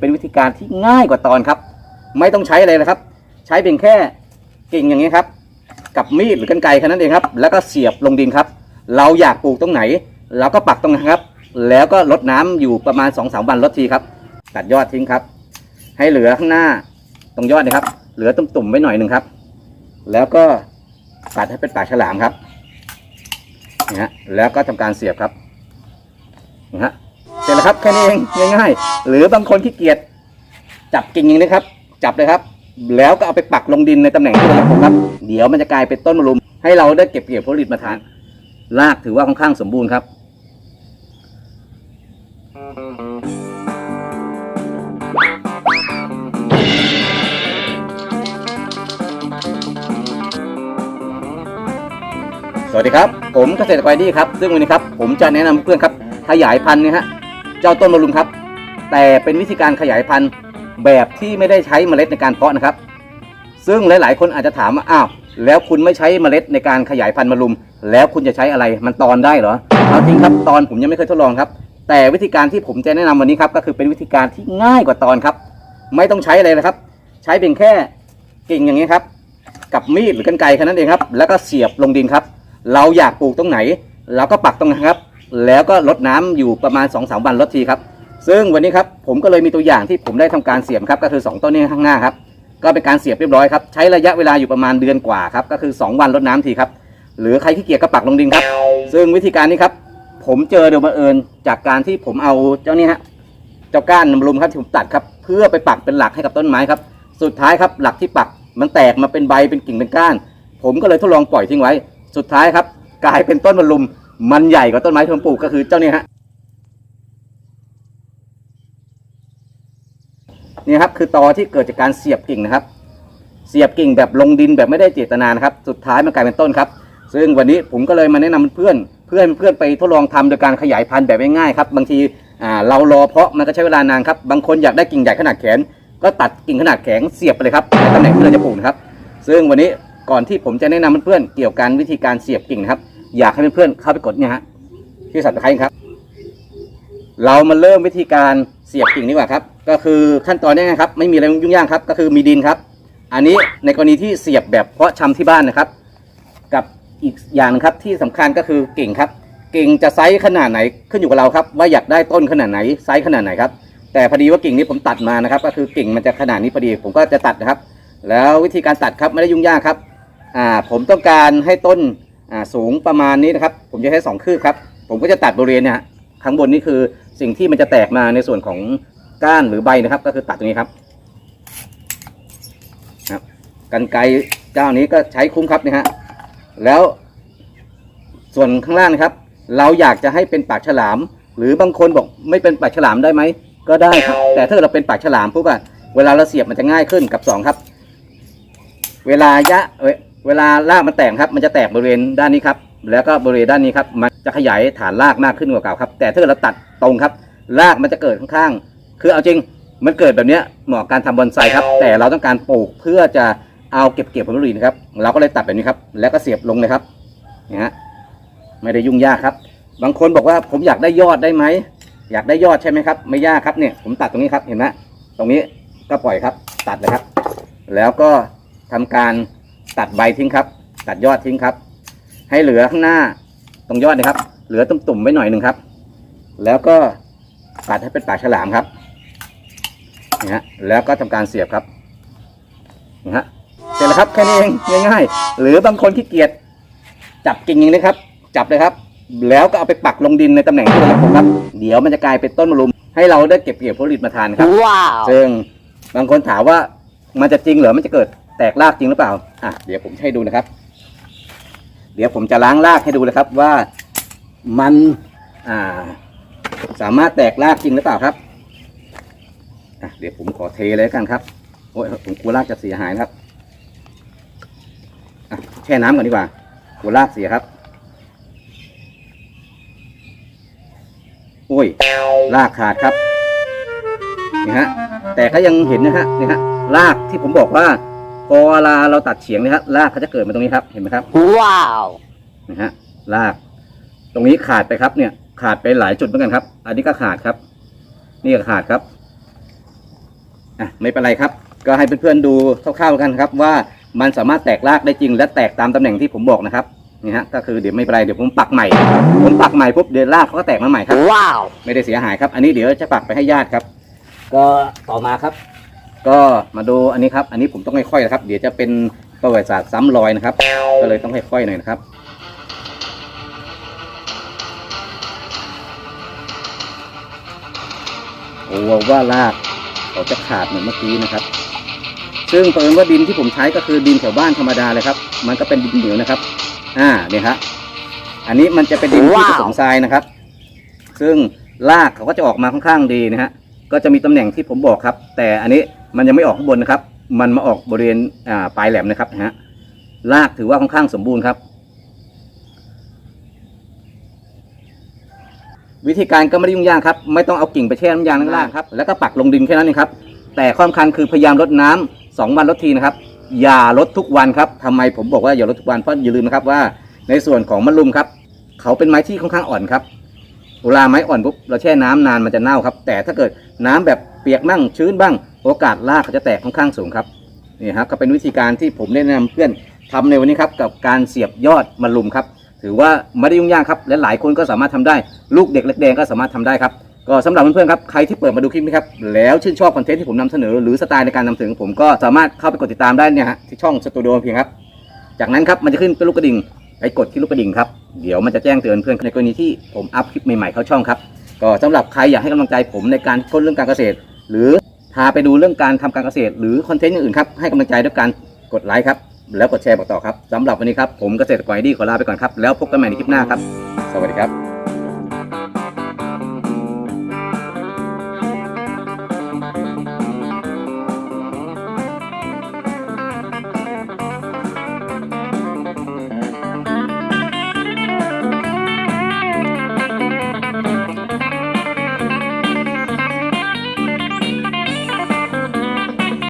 เป็นวิธีการที่ง่ายกว่าตอนครับ ไม่ต้องใช้อะไรนะครับ ใช้เพียงแค่กิ่งอย่างนี้ครับ กับมีดหรือกรรไกรแค่นั้นเองครับ แล้วก็เสียบลงดินครับ เราอยากปลูกตรงไหนเราก็ปักตรงนั้นครับ แล้วก็รดน้ำอยู่ประมาณ2อสวันรดทีครับ ตัดยอดทิ้งครับ ให้เหลือข้างหน้าตรงยอดนะครับ เหลือตุ่มๆไว้หน่อยหนึ่งครับ แล้วก็ตัดให้เป็นปากฉลามครับนะฮะแล้วก็ทำการเสียบครับนะฮะ ร็จแล้วครับแค่นี้เองง่ายๆ หรือบางคนขี้เกียจจับกิ่งอย่างนี้ครับ จับเลยครับ แล้วก็เอาไปปักลงดินในตำแหน่งที่เราปลูกครับ เดี๋ยวมันจะกลายเป็นต้นมะรุม ให้เราได้เก็บเกี่ยวผลผลิตมาทานรากถือว่าค่อนข้างสมบูรณ์ครับสวัสดีครับ ผมเกษตรกรดีครับ ซึ่งวันนี้ครับ ผมจะแนะนำเพื่อนครับขยายพันธุ์นี่ยฮะ เจ้าต้นมะรุมครับ แต่เป็นวิธีการขยายพันธุ์แบบที่ไม่ได้ใช้เมล็ดในการเพาะนะครับ ซึ่งหลาย ๆ คนอาจจะถามว่าอ้าวแล้วคุณไม่ใช้เมล็ดในการขยายพันธุ์มะรุม แล้วคุณจะใช้อะไรมันตอนได้เหรอเอาจริงครับตอนผมยังไม่เคยทดลองครับ แต่วิธีการที่ผมจะแนะนำวันนี้ครับก็คือเป็นวิธีการที่ง่ายกว่าตอนครับ ไม่ต้องใช้อะไรเลยครับ ใช้เพียงแค่กิ่งอย่างนี้ครับ กับมีดหรือกรรไกรแค่นั้นเองครับ แล้วก็เสียบลงดินครับ เราอยากปลูกตรงไหน เราก็ปักตรงนั้นครับ แล้วก็รดน้ำอยู่ประมาณ2อสวันรดทีครับ ซึ่งวันนี้ครับผมก็เลยมีตัวอย่างที่ผมได้ทำการเสียบครับก็คือ 2 ต้นนี้ข้างหน้าครับก็เป็นการเสียบเรียบร้อยครับใช้ระยะเวลาอยู่ประมาณเดือนกว่าครับก็คือ 2 วันรดน้ำทีครับหรือใครขี้เกียจก็ปักลงดินครับ ซึ่งวิธีการนี้ครับ ผมเจอโดยบังเอิญจากการที่ผมเอาเจ้านี้ฮะเจ้าก้านมะรุมครับที่ผมตัดครับ เพื่อไปปักเป็นหลักให้กับต้นไม้ครับ สุดท้ายครับหลักที่ปักมันแตกมาเป็นใบเป็นกิ่งเป็นก้าน ผมก็เลยทดลองปล่อยทิ้งไว้ สุดท้ายครับ กลายเป็นต้นมะรุม มันใหญ่กว่าต้นไม้ที่ผมปลูกก็คือเจ้านี้ฮะนี่ครับคือตอที่เกิดจากการเสียบกิ่งนะครับ เสียบกิ่งแบบลงดินแบบไม่ได้เจตนานะครับ สุดท้ายมันกลายเป็นต้นครับ ซึ่งวันนี้ผมก็เลยมาแนะนำเพื่อนเพื่อนเพื่อนไปทดลองทำโดยการขยายพันธุ์แบบง่ายๆครับ บางทีเรารอเพาะมันก็ใช้เวลานานครับ บางคนอยากได้กิ่งใหญ่ขนาดแขน ก็ตัดกิ่งขนาดแข็งเสียบไปเลยครับในตำแหน่งที่เราจะปลูกครับ ซึ่งวันนี้ก่อนที่ผมจะแนะนำเพื่อนเกี่ยวกับวิธีการเสียบกิ่งครับ อยากให้เพื่อนๆเข้าไปกดเนี่ยฮะที่สับตะไคร้ครับ เรามาเริ่มวิธีการเสียบกิ่งดีกว่าครับ ก็คือขั้นตอนนี้นะครับ ไม่มีอะไรยุ่งยากครับ ก็คือมีดินครับ อันนี้ในกรณีที่เสียบแบบเพาะชำที่บ้านนะครับ กับอีกอย่างหนึงครับที่สำคัญก็คือกิ่งครับ กิ่งจะไซส์ขนาดไหนขึ้นอยู่กับเราครับ ว่าอยากได้ต้นขนาดไหนไซส์ขนาดไหนครับแต่พอดีว่ากิ่งนี้ผมตัดมานะครับ ก็คือกิ่งมันจะขนาดนี้พอดีผมก็จะตัดนะครับ แล้ววิธีการตัดครับไม่ได้ยุ่งยากครับอ่าผมต้องการให้ต้น อ่าสูงประมาณนี้นะครับ ผมจะใช้สองคืบครับ ผมก็จะตัดบริเวณเนี่ยข้างบนนี่คือสิ่งที่มันจะแตกมาในส่วนของก้านหรือใบนะครับ ก็คือตัดตรงนี้ครับครับกันไกเจ้านี้ก็ใช้คุ้มครับนะฮะแล้วส่วนข้างล่างนะครับ เราอยากจะให้เป็นปากฉลาม หรือบางคนบอกไม่เป็นปากฉลามได้ไหมก็ได้ครับ แต่ถ้าเราเป็นปากฉลามปุ๊บอะเวลาเราเสียบมันจะง่ายขึ้นกับสองครับ เวลายะ เวลารากมันแตกครับ มันจะแตกบริเวณด้านนี้ครับ แล้วก็บริเวณด้านนี้ครับ มันจะขยายฐานรากมากขึ้นกว่าเก่าครับ แต่ถ้าเราตัดตรงครับ รากมันจะเกิดข้างๆ คือเอาจริง มันเกิดแบบนี้เหมาะการทำบอนไซครับ แต่เราต้องการปลูกเพื่อจะเอาเก็บเกี่ยวผลผลิตนะครับ เราก็เลยตัดแบบนี้ครับ แล้วก็เสียบลงเลยครับเนี่ยฮะ ไม่ได้ยุ่งยากครับ บางคนบอกว่าผมอยากได้ยอดได้ไหม อยากได้ยอดใช่ไหมครับ ไม่ยากครับเนี่ย ผมตัดตรงนี้ครับ เห็นไหมตรงนี้ก็ปล่อยครับ ตัดเลยครับ แล้วก็ทำการ ตัดใบทิ้งครับ ตัดยอดทิ้งครับ ให้เหลือข้างหน้าตรงยอดนะครับ เหลือตุ่มๆไว้หน่อยหนึ่งครับ แล้วก็ตัดให้เป็นปากฉลามครับนะฮะแล้วก็ทำการเสียบครับนะฮะเสร็จแล้วครับแค่นี้เองง่ายๆ หรือบางคนขี้เกียจจับกิ่งอย่างนี้ครับ จับเลยครับ แล้วก็เอาไปปักลงดินในตำแหน่งที่เราจะปลูกครับ เดี๋ยวมันจะกลายเป็นต้นมะรุม ให้เราได้เก็บเกี่ยวผลผลิตมาทานครับ Wow. ซึ่งบางคนถามว่ามันจะจริงเหรอมันจะเกิด แตกรากจริงหรือเปล่า อะ เดี๋ยวผมให้ดูนะครับ เดี๋ยวผมจะล้างรากให้ดูนะครับว่ามันอ่า สามารถแตกรากจริงหรือเปล่าครับอะเดี๋ยวผมขอเทเลยกันครับ โอ้ยผมกลัวรากจะเสียหายนะครับอะแช่น้ำก่อนดีกว่ากลัวรากเสียครับ โอ้ย รากขาดครับ นี่ฮะ แต่ก็ยังเห็นนะฮะ นี่ฮะ รากที่ผมบอกว่า พอเวลาเราตัดเฉียงนะฮะรากเขาจะเกิดมาตรงนี้ครับ เห็นไหมครับ Wow. นะฮะ ราก ตรงนี้ขาดไปครับ เนี่ย ขาดไปหลายจุดเหมือนกันครับ อันนี้ก็ขาดครับ นี่ก็ขาดครับ อะ ไม่เป็นไรครับ ก็ให้เพื่อนๆดูคร่าวๆกันครับ ว่ามันสามารถแตกรากได้จริง และแตกตามตำแหน่งที่ผมบอกนะครับ นี่ฮะ ก็คือเดี๋ยวไม่เป็นไรเดี๋ยวผมปักใหม่ ผมปักใหม่ปุ๊บเดี๋ยวรากเขาก็แตกมาใหม่ครับ Wow. ไม่ได้เสียหายครับ อันนี้เดี๋ยวจะปักไปให้ญาติครับ ก็ต่อมาครับ ก็มาดูอันนี้ครับ อันนี้ผมต้องค่อยๆนะครับ เดี๋ยวจะเป็นประวัติศาสตร์ซ้ำรอยนะครับ ก็เลยต้องค่อยๆหน่อยนะครับโอ้ว่ารากเขาจะขาดเหมือนเมื่อกี้นะครับ ซึ่งเพิ่มว่าดินที่ผมใช้ก็คือดินแถวบ้านธรรมดาเลยครับ มันก็เป็นดินเหนียวนะครับ อ่าเนี่ยครับอันนี้มันจะเป็นดินที่ผสมทรายนะครับ ซึ่งรากเขาก็จะออกมาค่อนข้างดีนะฮะก็จะมีตำแหน่งที่ผมบอกครับ แต่อันนี้ มันยังไม่ออกข้างบนนะครับ มันมาออกบริเวณปลายแหลมนะครับนะฮะรากถือว่าค่อนข้างสมบูรณ์ครับ วิธีการก็ไม่ได้ยุ่งยากครับ ไม่ต้องเอากิ่งไปแช่น้ำยางข้างล่างครับ แล้วก็ปักลงดินแค่นั้นเองครับ แต่ความสำคัญคือพยายามลดน้ำสองวันลดทีนะครับ อย่าลดทุกวันครับทำไมผมบอกว่าอย่าลดทุกวันเพราะอย่าลืมนะครับว่า ในส่วนของมะลุมครับ เขาเป็นไม้ที่ค่อนข้างอ่อนครับเวลาไม้อ่อนปุ๊บเราแช่น้ำนานมันจะเน่าครับ แต่ถ้าเกิดน้ำแบบเปียกบ้างชื้นบ้าง โอกาสรากเขาจะแตกค่อนข้างสูงครับนี่ครับก็เป็นวิธีการที่ผมได้แนะนำเพื่อนทำในวันนี้ครับกับการเสียบยอดมะลุมครับ ถือว่าไม่ได้ยุ่งยากครับและหลายคนก็สามารถทำได้ ลูกเด็กเล็กแดงก็สามารถทำได้ครับก็สำหรับเพื่อนๆครับใครที่เปิดมาดูคลิปนี้ครับแล้วชื่นชอบคอนเทนต์ที่ผมนำเสนอ หรือสไตล์ในการนำเสนอของผมก็สามารถเข้าไปกดติดตามได้เนี่ยฮะที่ช่องสตูดิโอเพียงครับ จากนั้นครับมันจะขึ้นเป็นลูกกระดิ่งไปกดที่ลูกกระดิ่งครับเดี๋ยวมันจะแจ้งเตือนเพื่อนในกรณีที่ผมอัพคลิปใหม่ๆเข้าช่องครับก็สำหรับใครอยากให้กำลังใจผมในการค้นเรื่องการเกษตร หรือ พาไปดูเรื่องการทำการเกษตร หรือคอนเทนต์อย่างอื่นครับ ให้กำลังใจด้วยการกดไลค์ครับ แล้วกดแชร์บอกต่อครับสำหรับวันนี้ครับ ผมเกษตรกรไอดีขอลาไปก่อนครับ แล้วพบกันใหม่ในคลิปหน้าครับ สวัสดีครับ